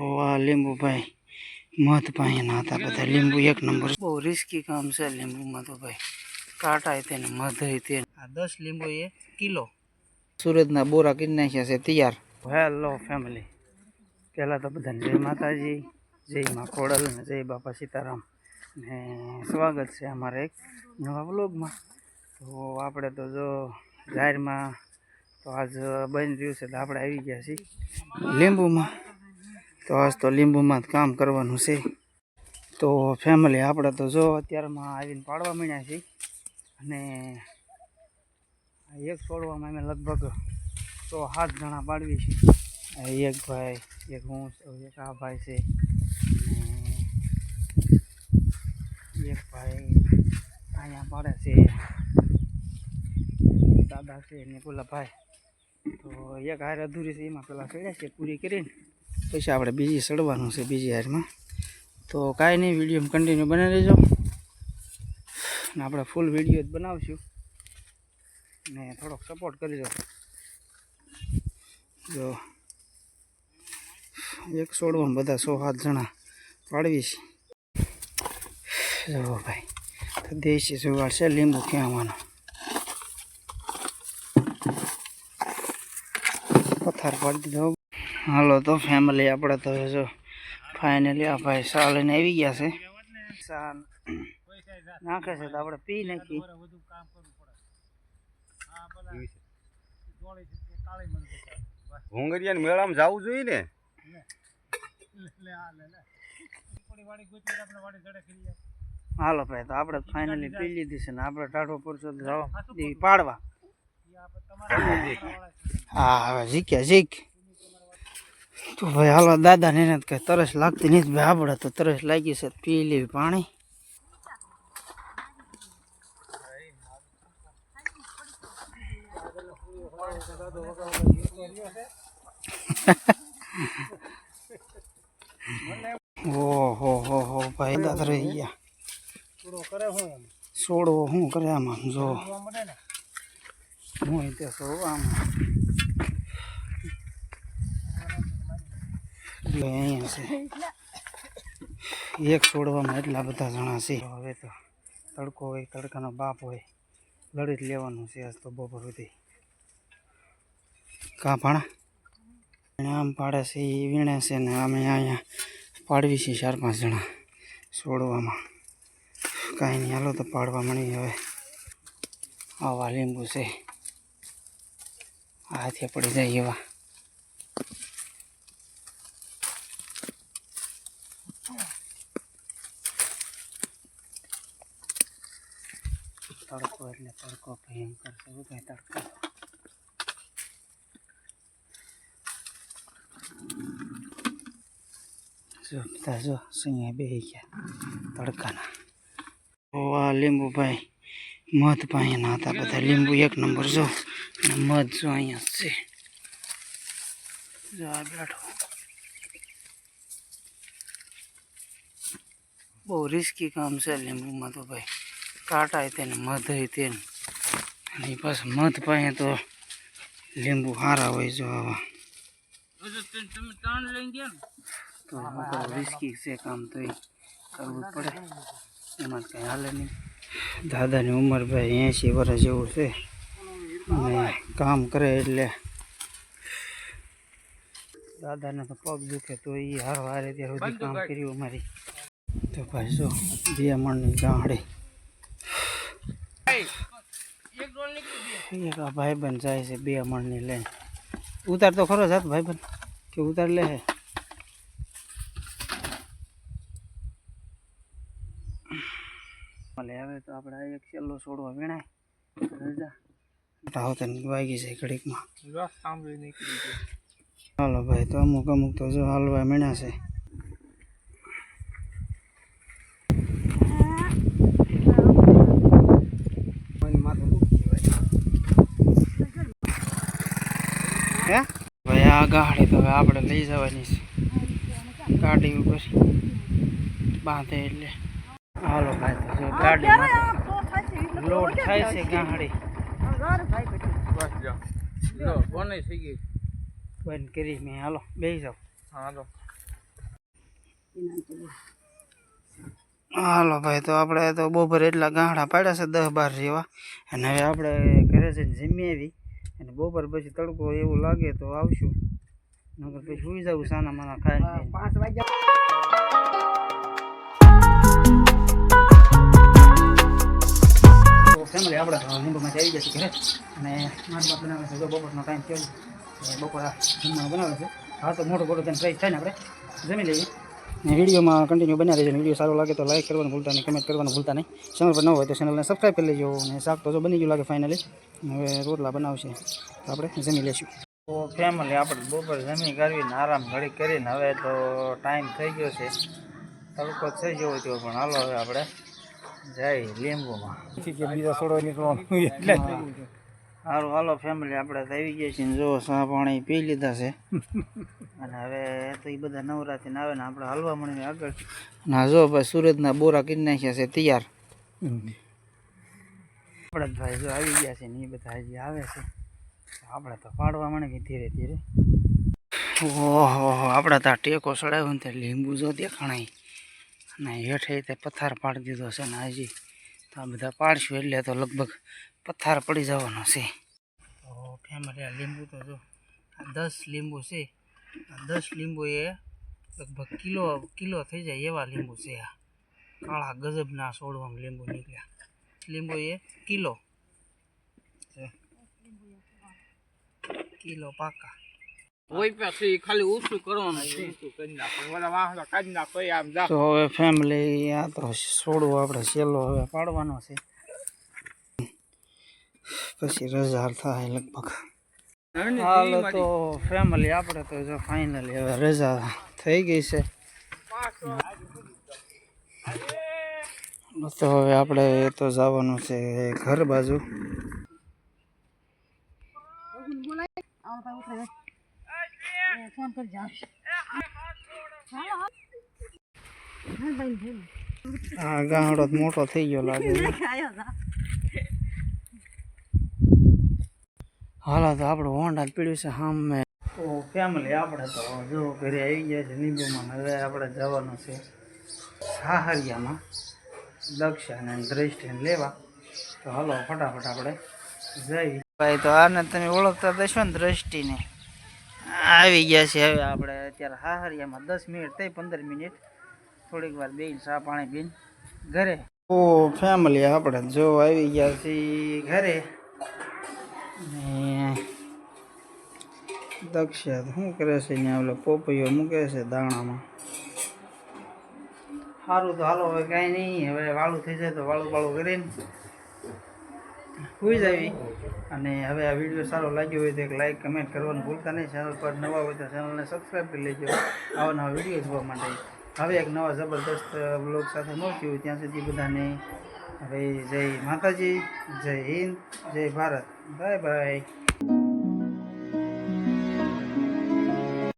તો ભાઈ લીંબુભાઈ મધ પાણીના હતા બધા લીંબુ એક નંબર બહુ રિસ્કી કામ છે લીંબુમાં તો ભાઈ કાંટા તેને મધ તે આ દસ લીંબુ એ કિલો સુરતના બોરા કરી નાખ્યા છે તૈયાર હેલો ફેમિલી પહેલાં તો બધાને જય માતાજી જય મા ખોડલ ને જય બાપા સીતારામ ને સ્વાગત છે અમારા એક નવા વ્લોગમાં તો આપણે તો જો જાહેરમાં તો આજ બની રહ્યું છે તો આપણે આવી ગયા છીએ લીંબુમાં તો આજ તો લીંબુમાં જ કામ કરવાનું છે. તો ફેમિલી આપણે તો જો અત્યારમાં આવીને પાડવા માંડ્યા છીએ અને એક છોડવામાં અમે લગભગ સો સાત જણા પાડવી છીએ એક ભાઈ, એક હું એક આ ભાઈ છે. એક ભાઈ અહીંયા પાડે છે. દાદા છે ને પેલા ભાઈ. તો એક હારે અધૂરી છે, એમાં પેલા ચડ્યા છે, પૂરી કરીને. પછી આપણે બીજી ચડવાનું છે બીજી હારમાં તો કાંઈ નહીં, વીડિયો કન્ટિન્યુ બનાવી લેજો ને આપણે ફૂલ વીડિયો જ બનાવશું. ને થોડોક સપોર્ટ કરજો જો, એક સોડવામાં બધા સો સાત જણા પાડવીશ જો ભાઈ, તો દેશી જુગાડ છે, લીંબુ ખેવાનું પથ્થર પાડી દીધો. હાલો તો ફેમિલી આપણે તો જો ફાઇનલી આ ભાઈ સા લઈને આવી ગયા છે. સા નાખે છે તો આપણે પી નાખી ભોંગરિયા મેળામાં જવું જોઈએ ને? હાલો ભાઈ તો આપણે ફાઇનલી પી લીધી છે ને આપણે ટાઢો પરસો તો જાઓ. ઈ પાડવા. હા હવે જીક્યા જીક. તો ભાઈ હાલો દાદા ને એને તો કઈ તરસ લાગતી નથી, ભાઈ આપણે તો તરસ લાગી છે તો પી લેવી પાણી. ઓહો, હો હો, ભાઈ દાદા રહી ગયા. છોડવો શું કરે આમાં, જો. હું તે સો આમ. અહીંયા છે. એક છોડવામાં એટલા બધા જણા છે. હવે તો તડકો હોય, તડકાનો બાપ હોય લડી જ લેવાનું છે આજ તો બપોર સુધી. કા ભાણા? આમ પાડે છે એ વીણે છે ને અમે અહીંયા પાડવી છે ચાર પાંચ જણા છોડવામાં. કાંઈ નહીં, હાલો તો પાડવા મળી હવે. આવા લીંબુ છે. હાથે પડી જાય એવા. તડકો ભયંકર છે કાંઈ તડકો. જો, બધા જો સિંહ બે ગયા તડકાના. તો લીંબુ ભાઈ મધ પાણીના હતા, બધા લીંબુ એક નંબર જો, અને મધ જો અહીંયા છે. જો, આ બેઠો. બહુ રિસ્કી કામ છે લીંબુમાં તો ભાઈ. કાંટાય તેને, મધ તેને. અને પાછું મધ પાસે તો લીંબુ સારા હોય જો આવા. તો રિસ્કી છે કામ તો કરવું પડે. એમાં કંઈ હાલે નહીં. દાદાની ઉંમર ભાઈ એંશી વર્ષ જેવું છે. અને કામ કરે એટલે દાદાને તો પગ દુખે તો એ હાર હારે ત્યાં સુધી કામ કર્યું અમારી. તો ભાઈ જો બે મણની ગાંહડી એક આ ભાઈબંધ જાય છે બે મણની લઈને ઉતાર તો ખરો જાત ભાઈબંધ કે ઉતાર લે હે. હવે તો આપણે એક છેલ્લો છોડવા વીણાય. રજા તાવ તને વાગી જાય ઘડીકમાં. ચાલો ભાઈ તો અમુક અમુક તો જો હાલવા મીણા છે હે ભાઈ આ ગાડી તો હવે આપણે લઈ જવાની છે. ગાડી ઉપર બાંધે એટલે. હાલો ભાઈ તો જો ગાડી લોડ થાય છે ગાડી. બંધ કરી મેં. હાલો બેસી જાઓ. હાલો. હાલો ભાઈ તો આપણે તો બપોરે એટલા ગાંડા પાડ્યા છે દસ બાર જેવા. અને હવે આપણે ઘરે જઈને જમી આવી. અને બપોર પછી તડકો એવું લાગે તો આવશું. નકર પછી સુઈ જવું સાના માના ખાઈ પાંચ વાગ્યા. તો ફેમિલી આપણે લીંબુમાં આવી જશે ઘરે. અને મારી બાપ બનાવે છે જો બપોરનો ટાઈમ કેવું બપોરા જમવાનું બનાવે છે. હા તો મોટો મોટો તેને પ્રાઇસ થાય ને આપણે જમી લઈએ. વિડીયોમાં કન્ટિન્યુ બન્યા રહેજો વીડિયો સારો લાગે તો લાઈક કરવાનું ભૂલતા નહીં કમેન્ટ કરવાનું ભૂલતા નહીં. ચેનલ પર ન હોય તો ચેનલને સબસ્ક્રાઈબ કરી લેજો અને શાક તો જો બની ગયું લાગે ફાઇનલી હવે રોટલા બનાવશે. તો આપણે જમી લઈશું. તો ફેમિલી આપણે બપોર જમી કરવીને આરામ ઘડી કરીને હવે તો ટાઈમ થઈ ગયો છે. તડકો થઈ ગયો હતો પણ હાલો હવે આપણે જાય લીંબુમાં. બીજા છોડો નીકળવાનું એટલે. સારું હાલો ફેમિલી આપણે તો આવી ગયા છીએ ને જો સા પાણી પી લીધા છે. અને હવે તો એ બધા નવરાત્રી આવે ને આપણે હલવા મળીને આગળ. અને આ જો ભાઈ સુરતના બોરા કરી નાખ્યા છે તૈયાર. આપણે ભાઈ જો આવી ગયા છે ને એ બધા હજી આવે છે. આપણે તો પાડવા મળે કે ધીરે ધીરે. ઓહો આપણે તો ટેકો ચડાવ્યો ને લીંબુ જો દેખાણાય. અને હેઠે તે પથ્થર પાડી દીધો છે ને હજી. તો આ બધા પાડશું એટલે તો લગભગ પથ્થર પડી જવાનો છે. તો ફેમિલી આ લીંબુ તો જો આ દસ લીંબુ છે. આ દસ લીંબુ એ લગભગ કિલો કિલો થઈ જાય એવા લીંબુ છે આ. કાળા ગજબના છોડવામાં લીંબુ નીકળ્યા. લીંબુ એ કિલો કિલો પાકા. તો હવે ફેમિલી આ તો છોડવો આપણે છેલ્લો હવે પાડવાનો છે. પછી રજા થાય લગભગ. હાલ તો ફેમિલી આપણે તો જો ફાઇનલી હવે રજા થઈ ગઈ છે. તો હવે આપણે એ તો જવાનું છે ઘર બાજુ. આ ગામડો તો મોટો થઈ ગયો લાગે હાલો તો આપણો હોન્ડા પીડ્યું છે. સામે તો ફેમિલી આપણે તો જો ઘરે આવી ગયા છે લીંબુમાં હવે આપણે જવાનું છે સાહરિયામાં દક્ષાને દ્રષ્ટિને લેવા. તો હાલો, ફટાફટ આપણે જઈ ભાઈ, તો આને તમે ઓળખતા દેશો ને દ્રષ્ટિને? આવી ગયા છે હવે આપણે અત્યારે હાહરિયામાં દસ મિનિટ થઈ, પંદર મિનિટ થોડીક વાર બેન ચા પાણી પીને. ઘરે? ઓ, ફેમિલી આપણે જો આવી ગયા છીએ. ઘરે? દક્ષા દક્ષત શું કરે છે અહીંયા ઓલો પોપૈયો મૂકે છે દાણામાં? સારું તો હાલો, હવે કાંઈ નહીં, હવે વાળું થઈ જાય તો વાળું વાળું કરીને સુઈ જવી. અને હવે આ વીડિયો સારો લાગ્યો હોય તો એક લાઈક કમેન્ટ કરવાનું ભૂલતા નહીં. ચેનલ પર નવા હોય તો ચેનલને સબસ્ક્રાઈબ કરી લેજો. આવા નવા વીડિયો જોવા માટે. હવે એક નવા જબરદસ્ત બ્લોગ સાથે મળતી હોય ત્યાં સુધી બધાને. હવે જય માતાજી, જય હિન્દ, જય ભારત. Bye-bye.